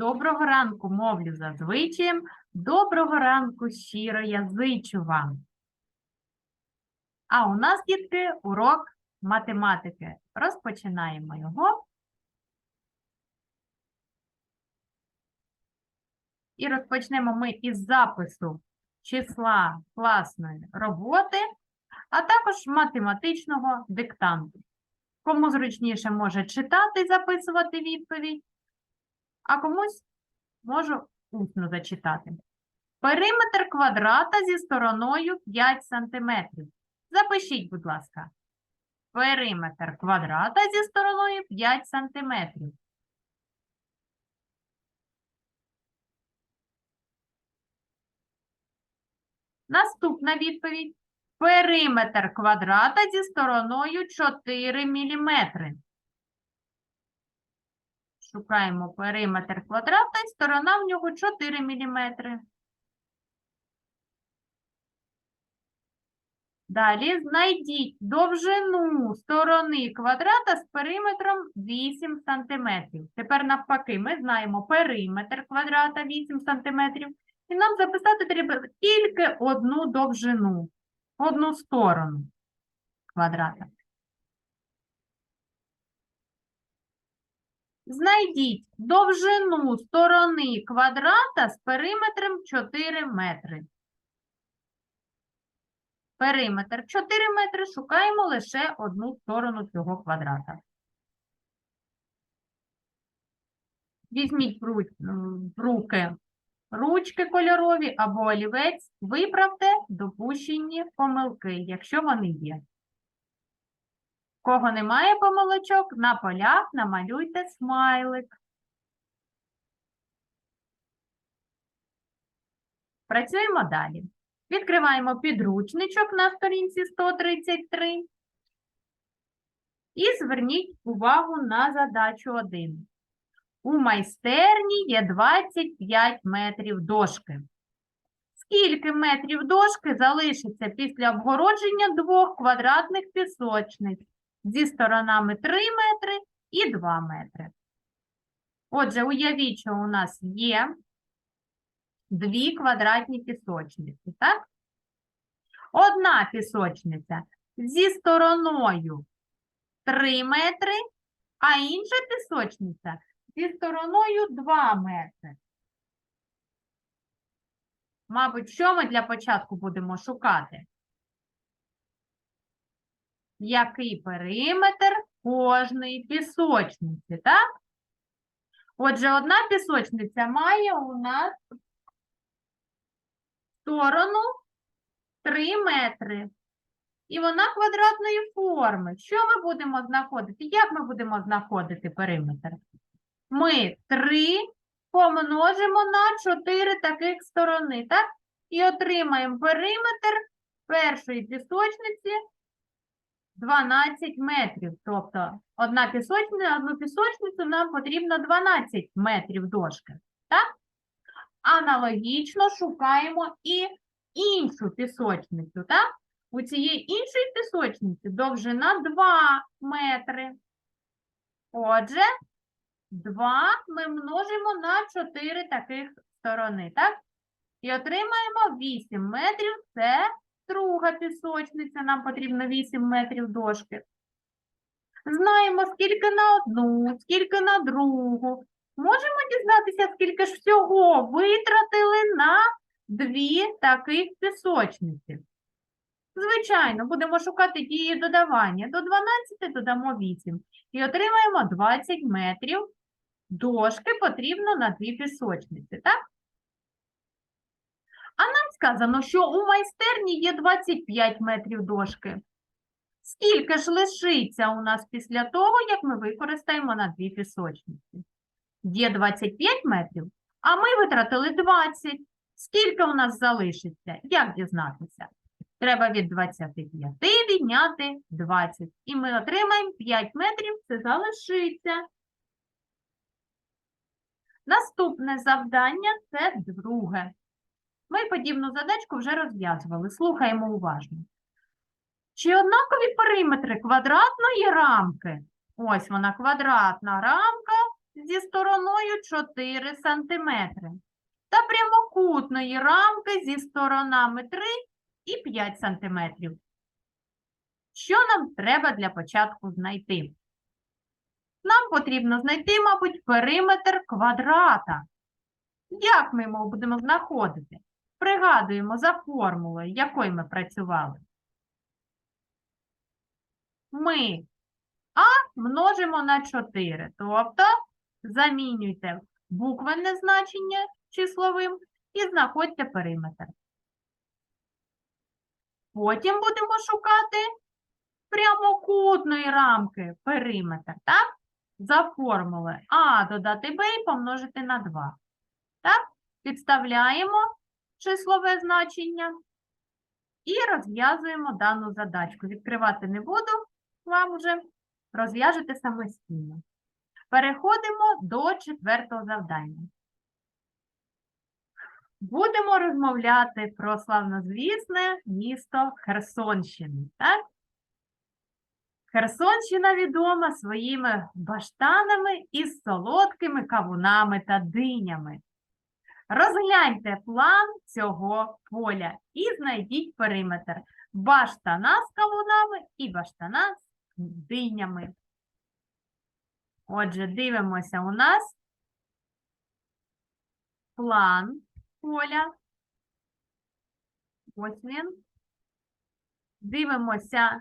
Доброго ранку, мовлю за звичаєм. Доброго ранку, щиро я зичу вам. А у нас, дітки, урок математики. Розпочинаємо його. І розпочнемо ми із запису числа класної роботи, а також математичного диктанту. Кому зручніше може читати записувати відповідь, а комусь можу усно зачитати. Периметр квадрата зі стороною 5 см. Запишіть, будь ласка. Периметр квадрата зі стороною 5 см. Наступна відповідь. Периметр квадрата зі стороною 4 мм. Шукаємо периметр квадрата і сторона в нього 4 мм. Далі знайдіть довжину сторони квадрата з периметром 8 см. Тепер навпаки, ми знаємо периметр квадрата 8 см. І нам записати треба тільки одну довжину, одну сторону квадрата. Знайдіть довжину сторони квадрата з периметром 4 метри. Периметр 4 метри, шукаємо лише одну сторону цього квадрата. Візьміть в руки ручки кольорові або олівець, виправте допущені помилки, якщо вони є. Кого немає помилочок, на полях намалюйте смайлик. Працюємо далі. Відкриваємо підручничок на сторінці 133 і зверніть увагу на задачу 1. У майстерні є 25 метрів дошки. Скільки метрів дошки залишиться після обгородження двох квадратних пісочниць зі сторонами 3 метри і 2 метри? Отже, уявіть, що у нас є дві квадратні пісочниці, так? Одна пісочниця зі стороною 3 метри, а інша пісочниця зі стороною 2 метри. Мабуть, що ми для початку будемо шукати? Який периметр кожної пісочниці, так? Отже, одна пісочниця має у нас сторону 3 метри. І вона квадратної форми. Що ми будемо знаходити? Як ми будемо знаходити периметр? Ми 3 помножимо на 4 таких сторони, так? І отримаємо периметр першої пісочниці 12 метрів. Тобто одна пісочниця, одну пісочницю нам потрібно 12 метрів дошки. Так? Аналогічно шукаємо і іншу пісочницю. Так? У цієї іншої пісочниці довжина 2 метри. Отже, 2 ми множимо на 4 таких сторони, так? І отримаємо 8 метрів. Це друга пісочниця. Нам потрібно 8 метрів дошки. Знаємо, скільки на одну, скільки на другу. Можемо дізнатися, скільки ж всього витратили на дві таких пісочниці. Звичайно, будемо шукати дії додавання. До 12 додамо 8. І отримаємо 20 метрів дошки потрібно на дві пісочниці, так? А нам сказано, що у майстерні є 25 метрів дошки. Скільки ж лишиться у нас після того, як ми використаємо на дві пісочниці? Є 25 метрів, а ми витратили 20. Скільки у нас залишиться? Як дізнатися? Треба від 25 відняти 20. І ми отримаємо 5 метрів, це залишиться. Наступне завдання це друге. Ми подібну задачку вже розв'язували. Слухаємо уважно. Чи однакові периметри квадратної рамки? Ось вона квадратна рамка зі стороною 4 см та прямокутної рамки зі сторонами 3 і 5 см. Що нам треба для початку знайти? Нам потрібно знайти, мабуть, периметр квадрата. Як ми його будемо знаходити? Пригадуємо за формулою, якою ми працювали. Ми А множимо на 4, тобто замінюйте буквенне значення числовим і знаходьте периметр. Потім будемо шукати прямокутної рамки периметр, так? За формулою А додати Б і помножити на 2. Так? Підставляємо числове значення і розв'язуємо дану задачку. Відкривати не буду, вам вже розв'яжете самостійно. Переходимо до четвертого завдання. Будемо розмовляти про славнозвісне місто Херсонщини. Так? Херсонщина відома своїми баштанами із солодкими кавунами та динями. Розгляньте план цього поля і знайдіть периметр баштана з кавунами і баштана з динями. Отже, дивимося у нас план поля. Ось він. Дивимося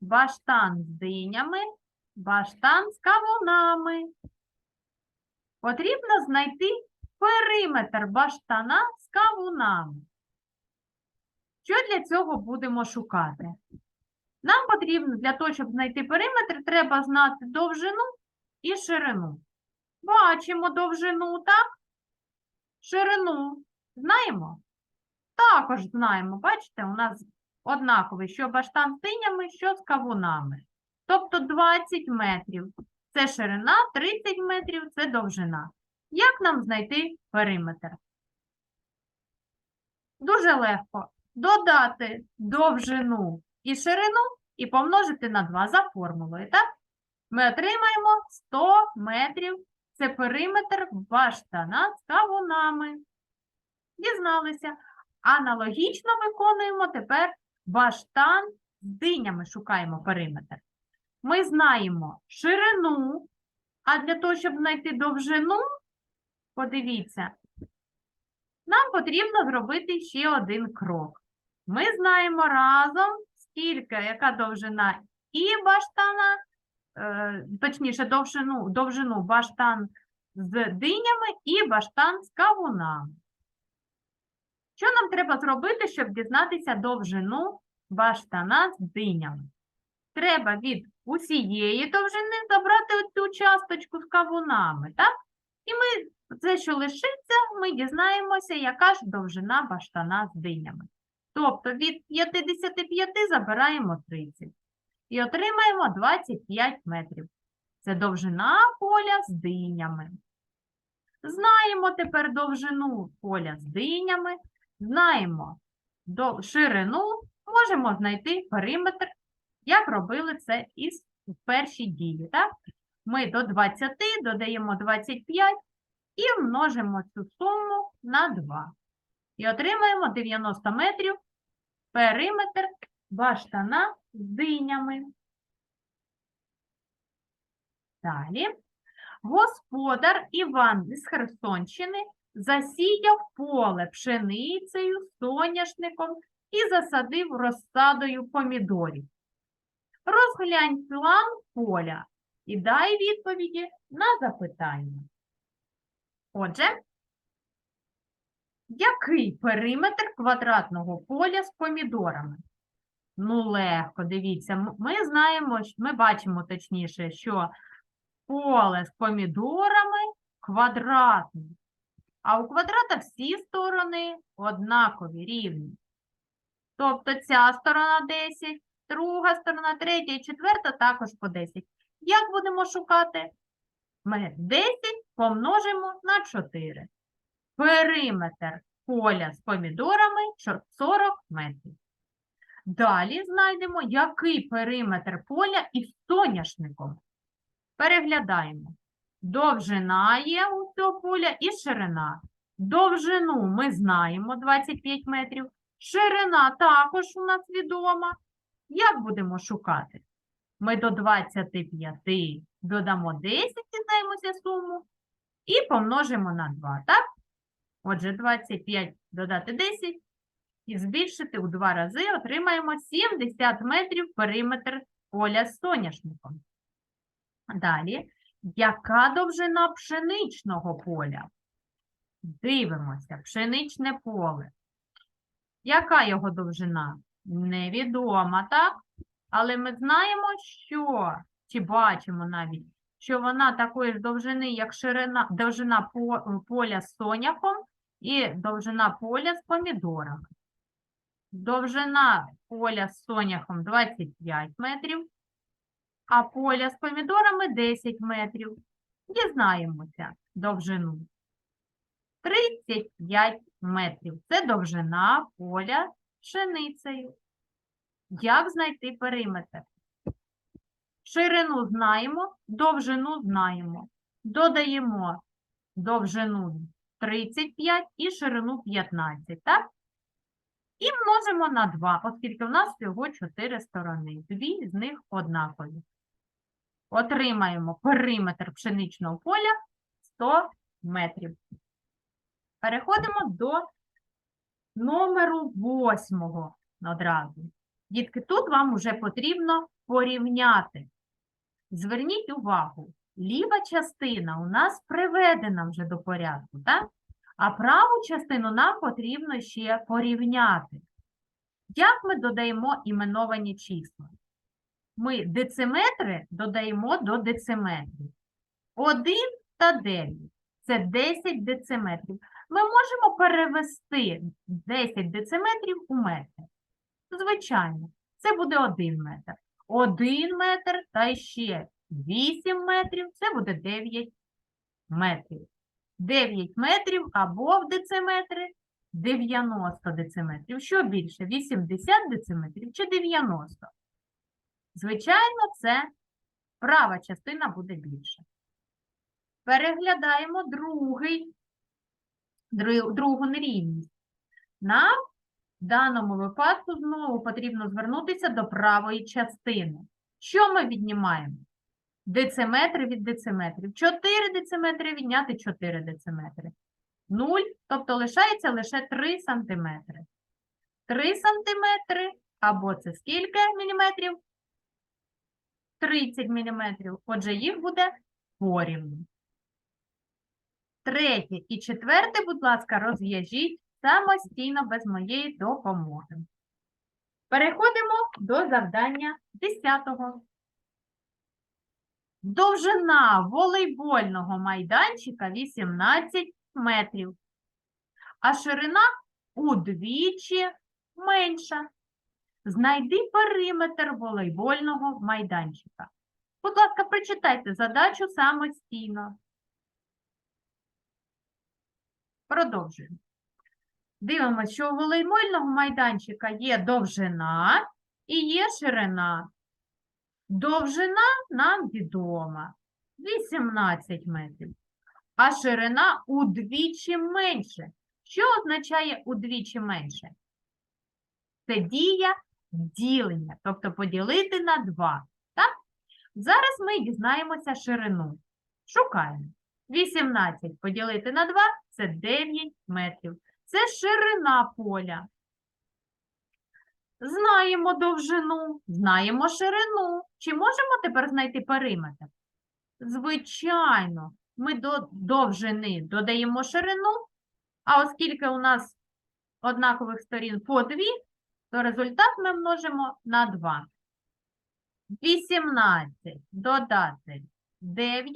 баштан з динями, баштан з кавунами. Потрібно знайти периметр баштана з кавунами. Що для цього будемо шукати? Нам потрібно для того, щоб знайти периметр, треба знати довжину і ширину. Бачимо довжину, так? Ширину знаємо? Також знаємо, бачите, у нас однаковий, що баштан з динями, що з кавунами. Тобто 20 метрів. Це ширина, 30 метрів це довжина. Як нам знайти периметр? Дуже легко. Додати довжину і ширину і помножити на 2 за формулою, так? Ми отримаємо 100 метрів. Це периметр баштана з кавунами. Дізналися. Аналогічно виконуємо тепер баштан з динями, шукаємо периметр. Ми знаємо ширину, а для того, щоб знайти довжину, подивіться, нам потрібно зробити ще один крок. Ми знаємо разом, скільки, яка довжина і баштана, е, точніше, довжину, довжину баштан з динями і баштан з кавунами. Що нам треба зробити, щоб дізнатися довжину баштана з динями? Треба від усієї довжини забрати цю часточку з кавунами, так? І ми, це, що лишиться, ми дізнаємося, яка ж довжина баштана з динями. Тобто від 55 забираємо 30 і отримаємо 25 метрів. Це довжина поля з динями. Знаємо тепер довжину поля з динями, знаємо ширину, можемо знайти периметр, як робили це із першій дії. Так? Ми до 20 додаємо 25 і множимо цю суму на 2. І отримаємо 90 метрів периметр баштана з динями. Далі. Господар Іван із Херсонщини засіяв поле пшеницею, соняшником і засадив розсадою помідорів. Розглянь план поля і дай відповіді на запитання. Отже, який периметр квадратного поля з помідорами? Ну, легко, дивіться, ми знаємо, ми бачимо точніше, що поле з помідорами квадратне, а у квадрата всі сторони однакові, рівні. Тобто ця сторона 10, друга сторона, третя і четверта також по 10. Як будемо шукати? Ми 10 помножимо на 4. Периметр поля з помідорами 40 метрів. Далі знайдемо, який периметр поля із соняшником. Переглядаємо. Довжина є у цього поля і ширина. Довжину ми знаємо 25 метрів. Ширина також у нас відома. Як будемо шукати? Ми до 25 додамо 10, дізнаємося суму, і помножимо на 2, так? Отже, 25 додати 10 і збільшити у два рази отримаємо 70 метрів периметр поля з соняшником. Далі, яка довжина пшеничного поля? Дивимося, пшеничне поле. Яка його довжина? Невідома, так? Але ми знаємо, що, чи бачимо навіть, що вона такої ж довжини, як ширина, довжина по- поля з соняхом і довжина поля з помідорами. Довжина поля з соняхом 25 метрів, а поля з помідорами 10 метрів. Дізнаємося довжину. 35 метрів. Це довжина поля з пшеницею. Як знайти периметр? Ширину знаємо, довжину знаємо. Додаємо довжину 35 і ширину 15, так? І множимо на 2, оскільки в нас всього 4 сторони. Дві з них однакові. Отримаємо периметр пшеничного поля 100 метрів. Переходимо до номеру 8 одразу. Дітки, тут вам вже потрібно порівняти. Зверніть увагу, ліва частина у нас приведена вже до порядку, так? А праву частину нам потрібно ще порівняти. Як ми додаємо іменовані числа? Ми дециметри додаємо до дециметрів. 1 та 9 – це 10 дециметрів. Ми можемо перевести 10 дециметрів у метр. Звичайно, це буде 1 метр. 1 метр та ще 8 метрів – це буде 9 метрів. 9 метрів або в дециметри 90 дециметрів. Що більше, 80 дециметрів чи 90? Звичайно, це права частина буде більше. Переглядаємо другий, другу нерівність. Нам в даному випадку знову потрібно звернутися до правої частини. Що ми віднімаємо? Дециметри від дециметрів. 4 дециметри відняти 4 дециметри. 0, тобто лишається лише 3 сантиметри. 3 сантиметри, або це скільки міліметрів? 30 міліметрів. Отже, їх буде порівну. Третє і четверте, будь ласка, розв'яжіть самостійно без моєї допомоги. Переходимо до завдання 10. Довжина волейбольного майданчика 18 метрів, а ширина удвічі менша. Знайди периметр волейбольного майданчика. Будь ласка, прочитайте задачу самостійно. Продовжуємо. Дивимося, що у волейбольного майданчика є довжина і є ширина. Довжина нам відома 18 метрів, а ширина удвічі менше. Що означає удвічі менше? Це дія ділення, тобто поділити на 2. Так? Зараз ми дізнаємося ширину. Шукаємо. 18 поділити на 2 – це 9 метрів. Це ширина поля. Знаємо довжину, знаємо ширину. Чи можемо тепер знайти периметр? Звичайно, ми до довжини додаємо ширину, а оскільки у нас однакових сторін по дві, то результат ми множимо на 2. 18 додати 9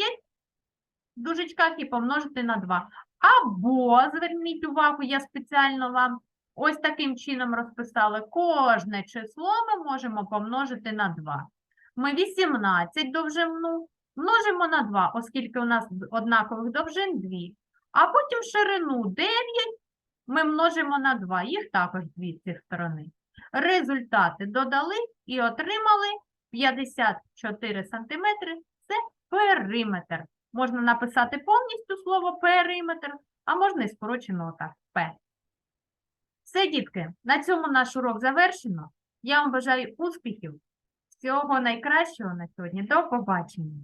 в дужечках і помножити на 2. Або, зверніть увагу, я спеціально вам ось таким чином розписала. Кожне число ми можемо помножити на 2. Ми 18 довжину множимо на 2, оскільки у нас однакових довжин 2. А потім ширину 9 ми множимо на 2, їх також дві цих сторони. Результати додали і отримали 54 см – це периметр Можна написати повністю слово периметр, а можна і скорочено так П. Все, дітки, на цьому наш урок завершено. Я вам бажаю успіхів, всього найкращого на сьогодні. До побачення.